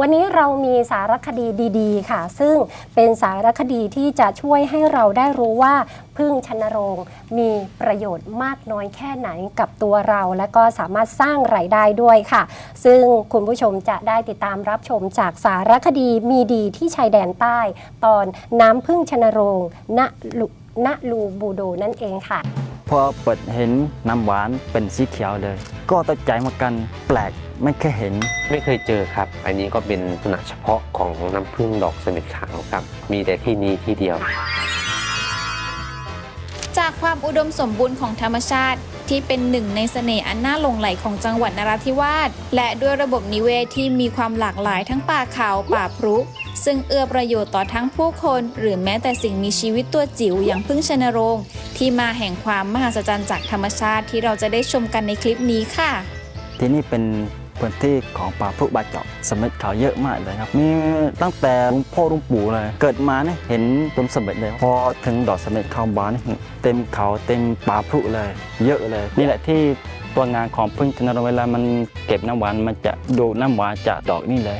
วันนี้เรามีสารคดีดีๆ ค่ะ ซึ่งเป็นสารคดีที่จะช่วยให้เราได้รู้ว่าพึ่งชนโรงมีประโยชน์มากน้อยแค่ไหนกับตัวเรา และก็สามารถสร้างรายได้ด้วยค่ะ ซึ่งคุณผู้ชมจะได้ติดตามรับชมจากสารคดีมีดีที่ชายแดนใต้ ตอนน้ำพึ่งชนโรงณลุณลูบูโดนั่นเองค่ะ พอเปิดเห็นน้ำหวานเป็นสีเขียวเลย ก็ตกใจเหมือนกันแปลกไม่เคยเห็น ไม่เคยเจอครับ อันนี้ก็เป็นลักษณะเฉพาะของน้ำผึ้งดอกเสม็ดขาวครับ มีแต่ที่นี้ที่เดียว จากความอุดมสมบูรณ์ของธรรมชาติที่เป็นหนึ่งในเสน่ห์อันน่าหลงไหลของจังหวัดนราธิวาสและด้วยระบบนิเวศที่มีความหลากหลายทั้งป่าเขาป่าพรุ ซึ่งเอื้อประโยชน์ต่อทั้งผู้คน หรือแม้แต่สิ่งมีชีวิตตัวจิ๋วอย่างพึ่งชนรงที่มาแห่งความมหัศจรรย์จากธรรมชาติที่เราจะได้ชมกันในคลิปนี้ค่ะ ที่นี่เป็นพื้นที่ของป่าพรุบาเจาะสมเด็จเขาเยอะมากเลยครับ มีตั้งแต่ลุงพ่อลุงปู่เลย เกิดมาเนี่ยเห็นต้นสมเด็จเลยพอถึงดอกสมเด็จเขาบานเต็มเขาเต็มป่าพรุเลย เยอะเลย นี่แหละที่ตัวงานของพึ่งชนรงเวลามันเก็บน้ำหวานมันจะดูน้ำหวานจากดอกนี่เลย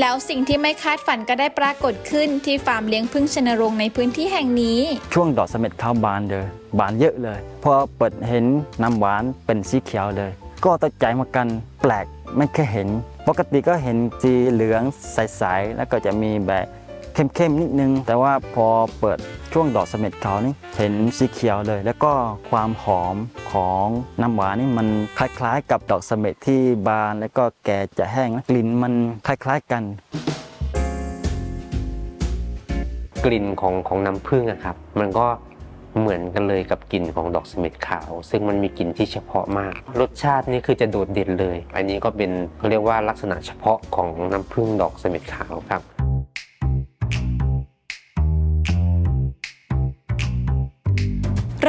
แล้วสิ่งที่ไม่คาดฝันก็ได้ปรากฏขึ้นที่ฟาร์มเลี้ยงพึ่งชนโรงในพื้นที่แห่งนี้ ช่วงดอกเสม็ดข้าวบานเลยบานเยอะเลย พอเปิดเห็นน้ำหวานเป็นสีเขียวเลย ก็ตกใจเหมือนกันแปลกไม่เคยเห็น ปกติก็เห็นสีเหลืองใสๆแล้วก็จะมีแบบ เข้มๆนิดนึง แต่ว่าพอเปิดช่วงดอกเสม็ดเขานี่เห็นสีเขียวเลย แล้วก็ความหอมของน้ำหวานนี่มันคล้ายๆ กับดอกเสม็ดที่บานแล้วก็แก่จะแห้งนะกลิ่นมันคล้ายๆกัน กลิ่นของของน้ำผึ้งอะครับ มันก็เหมือนกันเลยกับกลิ่นของดอกเสม็ดขาว ซึ่งมันมีกลิ่นที่เฉพาะมาก รสชาตินี่คือจะโดดเด่นเลย อันนี้ก็เป็นเขาเรียกว่าลักษณะเฉพาะของน้ำผึ้งดอกเสม็ดขาวครับ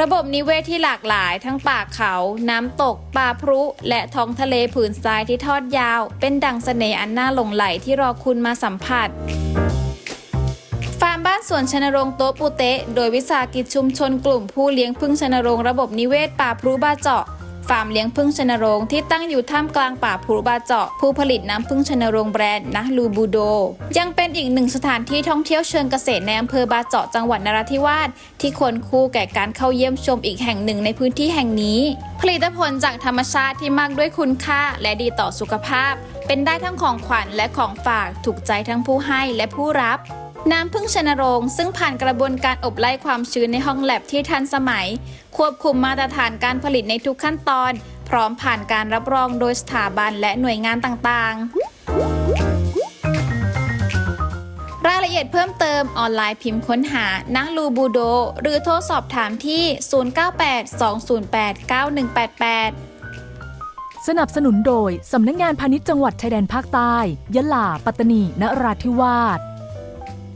ระบบนิเวศที่หลากหลายทั้งป่าเขา น้ำตก ป่าพรุ และท้องทะเลผืนทรายที่ทอดยาว เป็นดังเสน่ห์อันน่าหลงไหลที่รอคุณมาสัมผัส ฟาร์มบ้านสวนชนรงโตปูเตะ โดยวิสาหกิจชุมชนกลุ่มผู้เลี้ยงพึ่งชนรงระบบนิเวศป่าพรุบาเจาะ ฟาร์มเลี้ยงพึ่งชนโรงที่ตั้งอยู่ท่ามกลางป่าพรุบาเจาะ ผู้ผลิตน้ำพึ่งชนโรงแบรนด์นะลูบูโด ยังเป็นอีกหนึ่งสถานที่ท่องเที่ยวเชิงเกษตรในอำเภอบาเจาะจังหวัดนราธิวาสที่ควรคู่แก่การเข้าเยี่ยมชมอีกแห่งหนึ่งในพื้นที่แห่งนี้ ผลิตผลจากธรรมชาติที่มากด้วยคุณค่าและดีต่อสุขภาพ เป็นได้ทั้งของขวัญและของฝากถูกใจทั้งผู้ให้และผู้รับ น้ำพึ่งชนโรง ซึ่งผ่านกระบวนการอบไล่ความชื้นในห้องแลบที่ทันสมัย ควบคุมมาตรฐานการผลิตในทุกขั้นตอน พร้อมผ่านการรับรองโดยสถาบันและหน่วยงานต่างๆ รายละเอียดเพิ่มเติมออนไลน์พิมพ์ค้นหานักลูบูโด หรือโทรสอบถามที่ 098-208-9188สนับสนุนโดย สำนักงานพาณิชย์จังหวัดชายแดนภาคใต้ ยะลา ปัตตานี นราธิวาส